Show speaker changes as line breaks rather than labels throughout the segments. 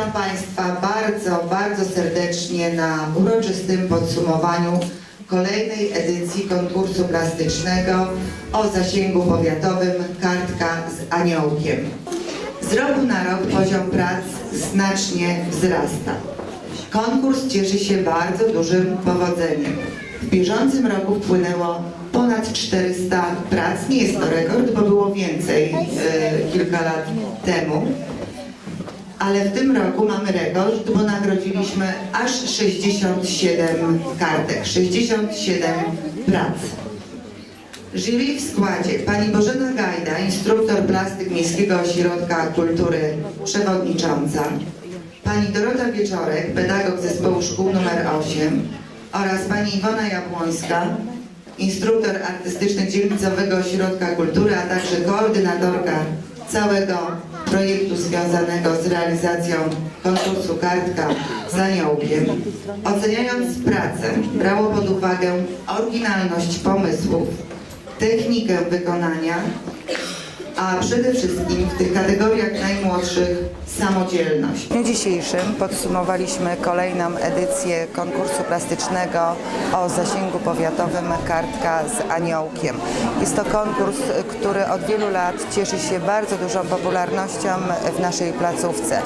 Witam Państwa bardzo, bardzo serdecznie na uroczystym podsumowaniu kolejnej edycji konkursu plastycznego o zasięgu powiatowym Kartka z Aniołkiem. Z roku na rok poziom prac znacznie wzrasta. Konkurs cieszy się bardzo dużym powodzeniem. W bieżącym roku wpłynęło ponad 400 prac. Nie jest to rekord, bo było więcej e, kilka lat temu. Ale w tym roku mamy rekord, bo nagrodziliśmy aż 67 kartek, 67 prac. Jury w składzie. Pani Bożena Gajda, instruktor plastyk Miejskiego Ośrodka Kultury, przewodnicząca, pani Dorota Wieczorek, pedagog zespołu szkół nr 8 oraz pani Iwona Jabłońska, instruktor artystyczny Dzielnicowego Ośrodka Kultury, a także koordynatorka całego projektu związanego z realizacją konkursu Kartka z Aniołkiem. Oceniając pracę, brało pod uwagę oryginalność pomysłów, technikę wykonania, a przede wszystkim w tych kategoriach najmłodszych samodzielność.
W dniu dzisiejszym podsumowaliśmy kolejną edycję konkursu plastycznego o zasięgu powiatowym Kartka z Aniołkiem. Jest to konkurs, który od wielu lat cieszy się bardzo dużą popularnością w naszej placówce.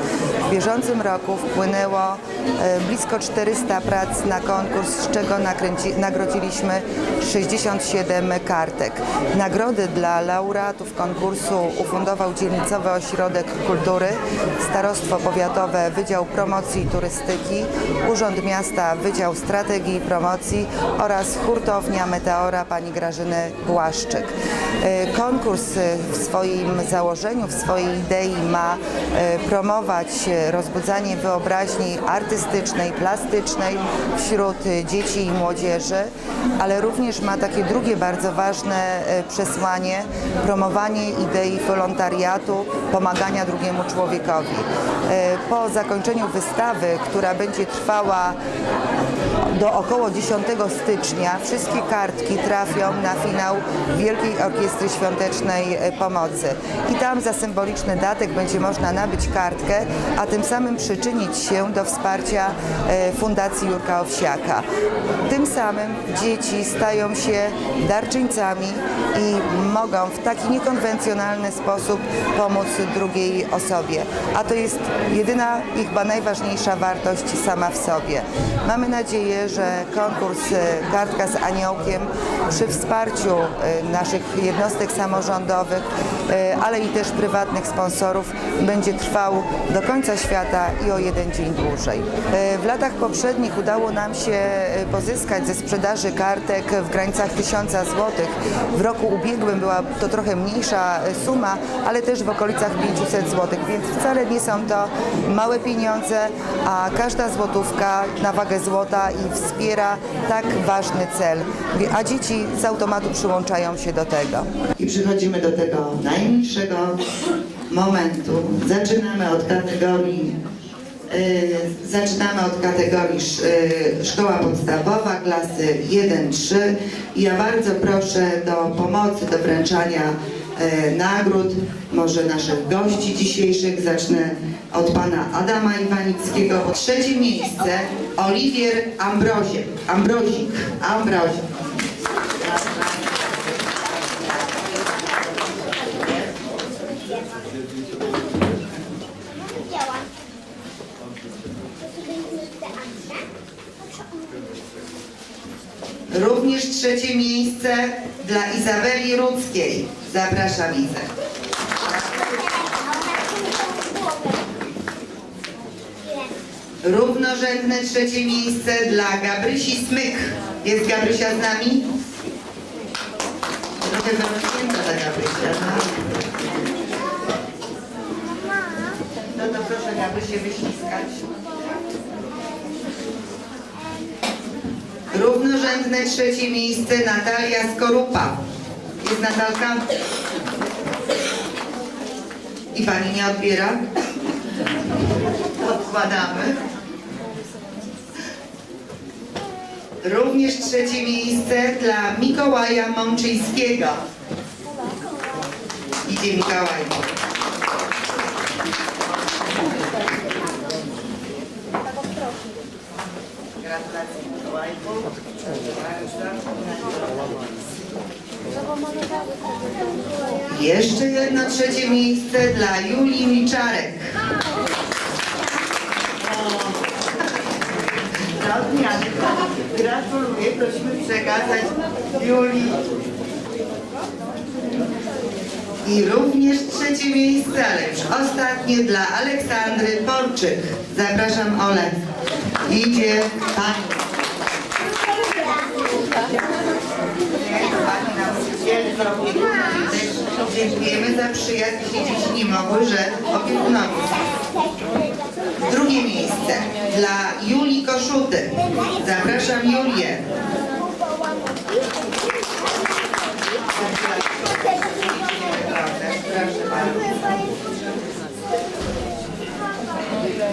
W bieżącym roku wpłynęło e, blisko 400 prac na konkurs, z czego nakręci, nagrodziliśmy 67 kartek. Nagrody dla laureatów konkursu ufundował Dzielnicowy Ośrodek Kultury, Starostwo Powiatowe Wydział Promocji i Turystyki, Urząd Miasta Wydział Strategii i Promocji oraz hurtownia Meteora pani Grażyny Błaszczyk. E, Konkurs w swoim założeniu, w swojej idei ma e, promować rozbudzanie wyobraźni artystycznej, plastycznej wśród dzieci i młodzieży, ale również ma takie drugie bardzo ważne e, przesłanie, promowanie idei wolontariatu, pomagania drugiemu człowiekowi. E, Po zakończeniu wystawy, która będzie trwała do około 10 stycznia wszystkie kartki trafią na finał Wielkiej Orkiestry Świątecznej e, Pomocy. I tam za symboliczny datek będzie można nabyć kartkę, a tym samym przyczynić się do wsparcia e, Fundacji Jurka Owsiaka. Tym samym dzieci stają się darczyńcami i mogą w taki niekonwencjonalny sposób pomóc drugiej osobie. A to jest jedyna i chyba najważniejsza wartość sama w sobie. Mamy nadzieję, że konkurs Kartka z Aniołkiem przy wsparciu e, naszych jednostek samorządowych, e, ale i też prywatnych sponsorów będzie trwał do końca świata i o jeden dzień dłużej. W latach poprzednich udało nam się pozyskać ze sprzedaży kartek w granicach 1000 zł. W roku ubiegłym była to trochę mniejsza suma, ale też w okolicach 500 zł, więc wcale nie są to małe pieniądze, a każda złotówka na wagę złota i wspiera tak ważny cel. A dzieci z automatu przyłączają się do tego.
I przechodzimy do tego najmniejszego momentu. Zaczynamy od kategorii y, zaczynamy od kategorii sz- y, szkoła podstawowa, klasy 1-3. I ja bardzo proszę do pomocy, do wręczania nagród, może naszych gości dzisiejszych. Zacznę od pana Adama Iwanickiego. Trzecie miejsce Oliwier Ambroziek. Ambrozik. Ambrozik. Również trzecie miejsce dla Izabeli Rudzkiej. Zapraszam Izę. Równorzędne trzecie miejsce dla Gabrysi Smyk. Jest Gabrysia z nami? Trochę zamknięta ta Gabrysia. No, no to proszę Gabrysię wyściskać. Równorzędne trzecie miejsce Natalia Skorupa. Jest Natalka? I pani nie odbiera? Odkładamy. Również trzecie miejsce dla Mikołaja Mączyńskiego. Idzie Mikołaj. Jeszcze jedno trzecie miejsce dla Julii Miczarek. Gratuluję. Prosimy przekazać Julii. I również trzecie miejsce, ale już ostatnie dla Aleksandry Porczyk. Zapraszam Ole. Idzie pani. Dziękujemy za przyjazd, dzieci nie mogły, że opiekunowi. Drugie miejsce dla Julii Koszuty. Zapraszam Julię.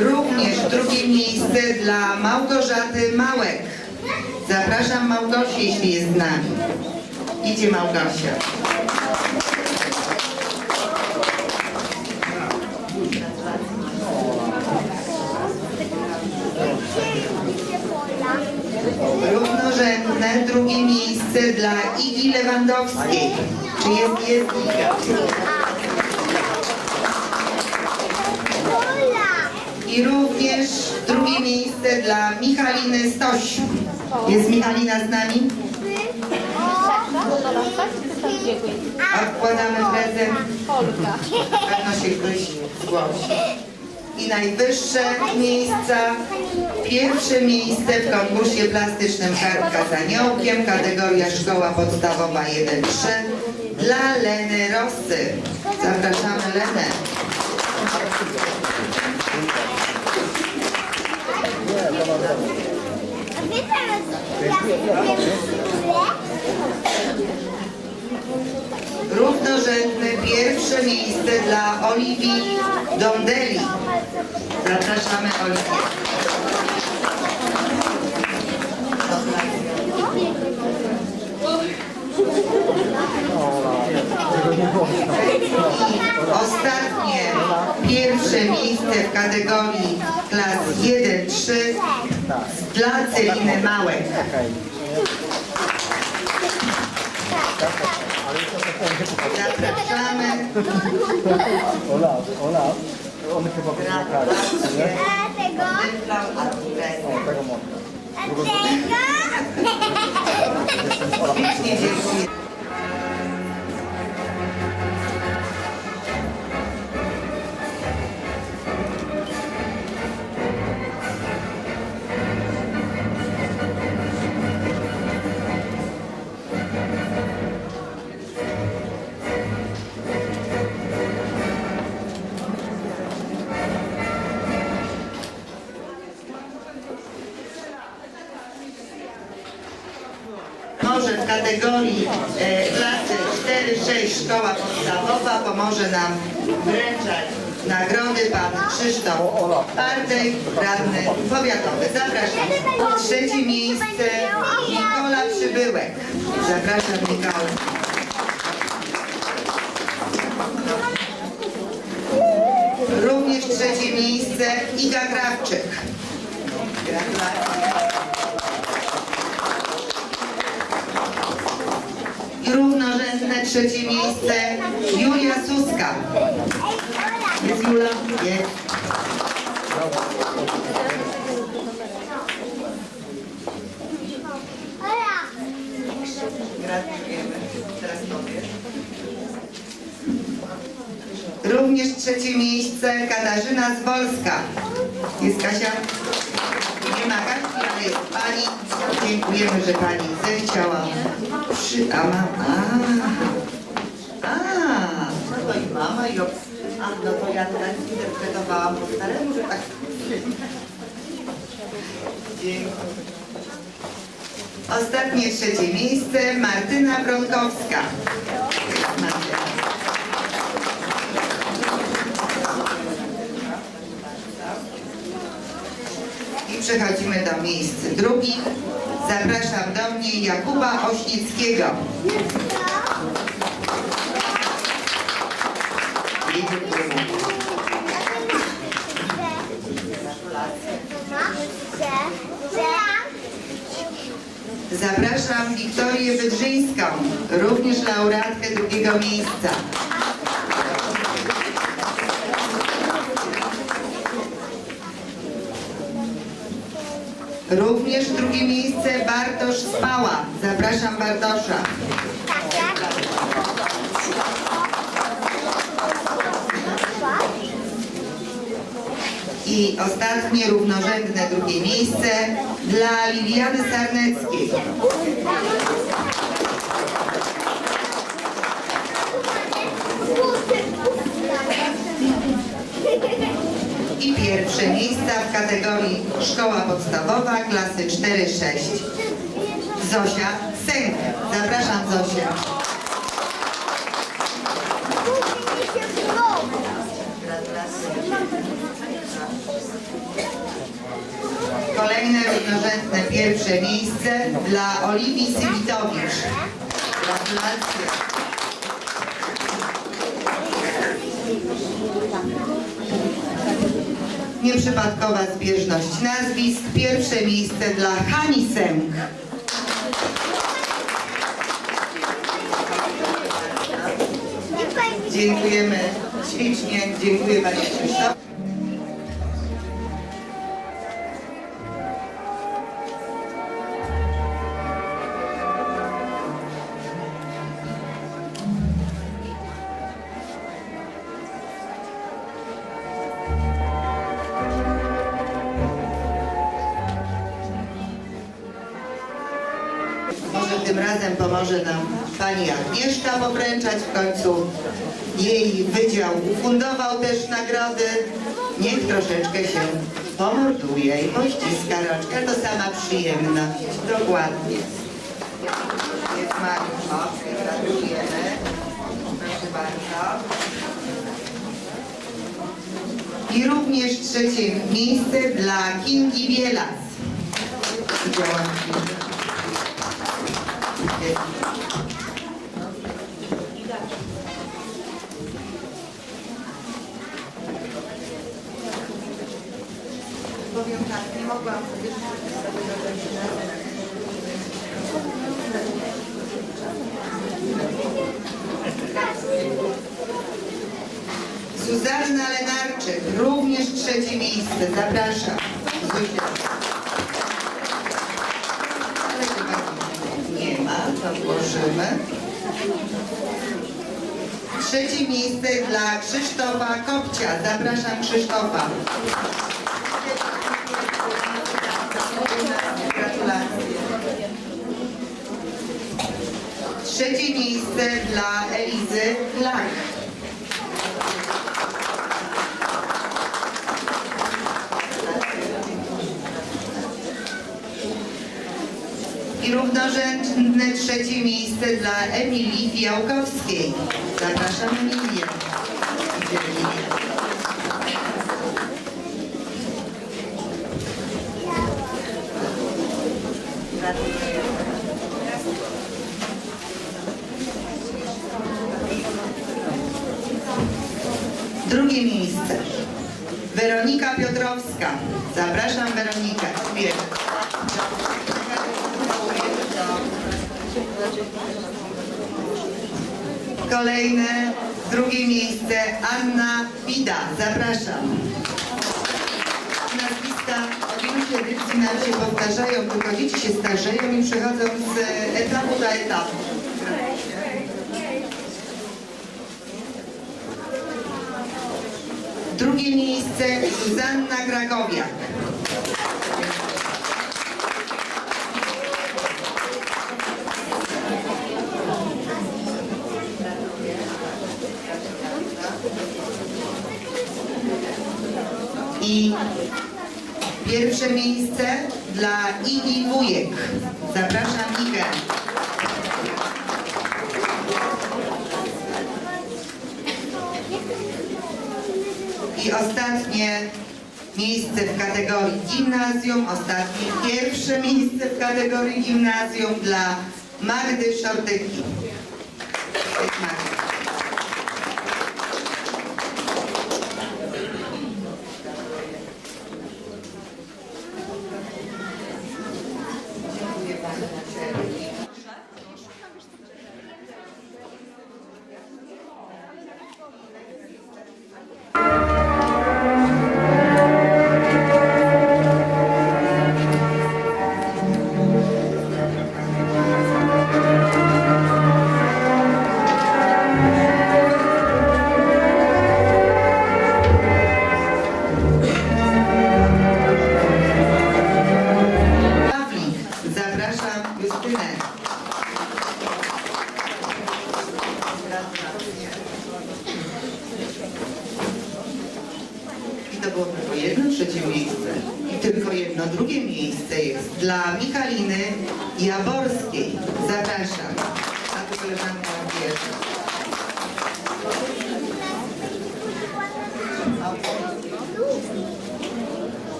Również drugie miejsce dla Małgorzaty Małek. Zapraszam Małgosię, jeśli jest z nami. Idzie Małgosia. Równorzędne drugie miejsce dla Igi Lewandowskiej. Czy jest, jest Iga? I również drugie miejsce dla Michaliny Stoś. Jest Michalina z nami? Odkładamy prezent. Na pewno się ktoś zgłosi. I najwyższe miejsca. Pierwsze miejsce w konkursie plastycznym Kartka z Aniołkiem, kategoria Szkoła Podstawowa 1-3 dla Leny Rosy. Zapraszamy Lenę. Równorzędne pierwsze miejsce dla Oliwii Dondeli. Zapraszamy Oliwię. Ostatnie pierwsze miejsce w kategorii klas 1-3 dla Celiny Małek. Zapraszamy.
Ola, Ola, one chyba
Gratulacje.
Dlatego, dlatego,
Pięknie dziękuję. Kategorii e, klasy 4-6 szkoła podstawowa pomoże nam wręczać nagrody pan Krzysztof Bartek, radny powiatowy. Zapraszam. Trzecie miejsce Nikola Przybyłek. Zapraszam Nikola. Również trzecie miejsce Iga Krawczyk. Gratulacje. I równorzędne trzecie miejsce Julia Suska. Jest Jula? Jest. Gratulujemy. Teraz powiesz. Również trzecie miejsce Katarzyna Zwolska. Jest Kasia? Nie ma Kasi, ale jest Pani. Dziękujemy, że Pani zechciała. Przy... A mam... A, a, no to i mama i... ob- A, no to ja tutaj interpretowałam po staremu, że tak... Dziękuję. Ostatnie trzecie miejsce Martyna Bronkowska. I do miejsc. Zapraszam do mnie Jakuba Ośnickiego. Zapraszam Wiktorię Wydrzyńską, również laureatkę drugiego miejsca. Również drugie miejsce Bartosz Spała. Zapraszam Bartosza. I ostatnie równorzędne drugie miejsce dla Liliany Sarneckiej. I pierwsze miejsca w kategorii szkoła podstawowa klasy 4-6. Zosia Sęk. Zapraszam Zosię. Kolejne równorzędne pierwsze miejsce dla Oliwii Sywitowicz. Gratulacje. Nieprzypadkowa zbieżność nazwisk. Pierwsze miejsce dla Hani. Dziękujemy ślicznie. Dziękuję Panie Krzysztof. Pomoże nam Pani Agnieszka popręczać w końcu. Jej wydział ufundował też nagrody. Niech troszeczkę się pomorduje i pościska rączkę. To sama przyjemność. Dokładnie. Jest Mariusz. Gratulujemy. Proszę bardzo. I również trzecie miejsce dla Kingi Bielas. Kingę. Powiem Lenarczyk, również trzecie miejsce. Zapraszam. Ale chyba nie ma, to włożymy. Trzecie miejsce dla Krzysztofa Kopcia. Zapraszam Krzysztofa. Gratulacje. Trzecie miejsce dla I równorzędne trzecie miejsce dla Emilii Fiałkowskiej. Zapraszam Emilię. Drugie miejsce. Weronika Piotrowska. Zapraszam Weronikę. Kolejne, drugie miejsce Anna Wida. Zapraszam. Nazwiska od iluś edycji nam się powtarzają, tylko dzieci się starzeją i przechodzą z etapu na etap. Drugie miejsce Zuzanna Krakowiak. I pierwsze miejsce dla Igi Wujek. Zapraszam Igę. I ostatnie miejsce w kategorii gimnazjum, ostatnie pierwsze miejsce w kategorii gimnazjum dla Magdy Szortyki. Cześć,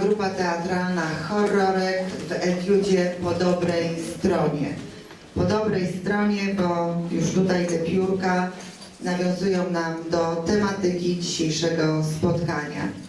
Grupa teatralna Horrorek w etiudzie po dobrej stronie. Po dobrej stronie, bo już tutaj te piórka nawiązują nam do tematyki dzisiejszego spotkania.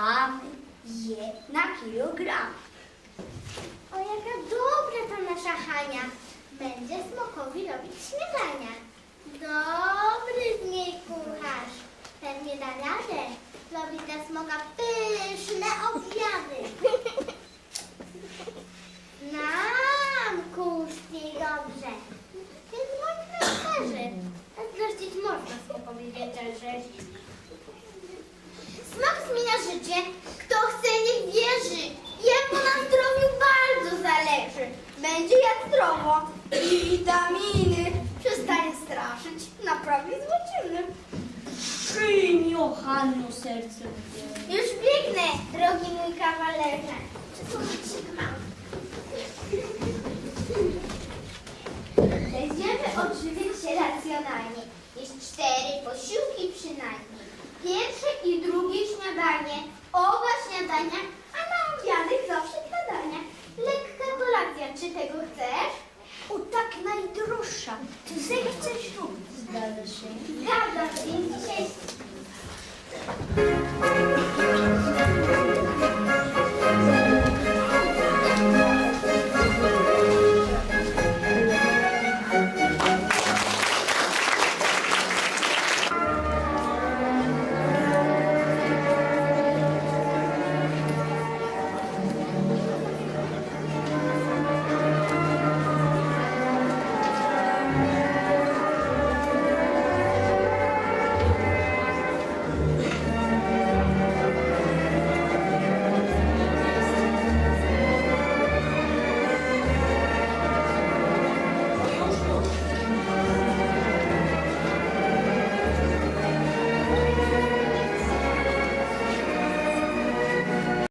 Młode damy je na kilogram.
O, jaka dobra ta nasza Hania. Będzie smokowi robić śniadania. Dobry z niej kucharz. Pewnie da radę. Robi dla smoka pyszne obiady. Nam kusznie dobrze. Więc skaże. A zresztą można smokowi wieczerzeć. Smok zmienia życie. Kto chce, niech wierzy. Jemu na zdrowiu bardzo zależy. Będzie jak zdrowo.
I witaminy przestanie straszyć, naprawi złociny. Przyjmij, o Hanno, serce moje.
Już biegnę, drogi mój kawalerze. Słuchajcie, mam. Będziemy odżywiać się racjonalnie. Jeść cztery posiłki piekarnie, oba śniadania, a na obiadek zawsze gadania. Lekka kolacja, czy tego chcesz?
O tak najdroższa, czy zechcesz robić? Zgadza się.
Zgadza się, dzisiaj...